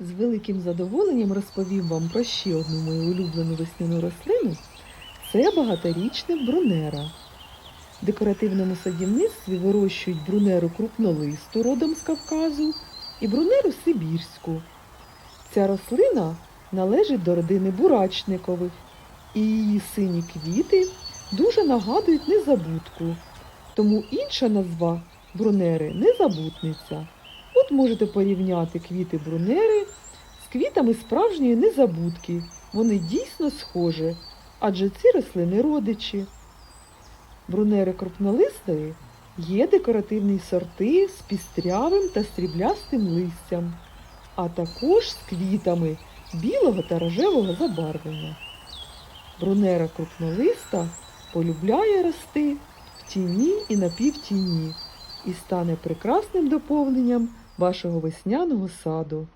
З великим задоволенням розповім вам про ще одну мою улюблену весняну рослину. Це багаторічна брунера. В декоративному садівництві вирощують брунеру крупнолисту родом з Кавказу і брунеру сибірську. Ця рослина належить до родини бурачникових, і її сині квіти дуже нагадують незабудку. Тому інша назва брунери незабутниця. От можете порівняти квіти брунери з квітами справжньої незабудки. Вони дійсно схожі, адже ці рослини родичі. Брунери крупнолистої є декоративні сорти з пістрявим та сріблястим листям, а також з квітами білого та рожевого забарвлення. Брунера крупнолиста полюбляє рости в тіні і напівтіні і стане прекрасним доповненням вашого весняного саду.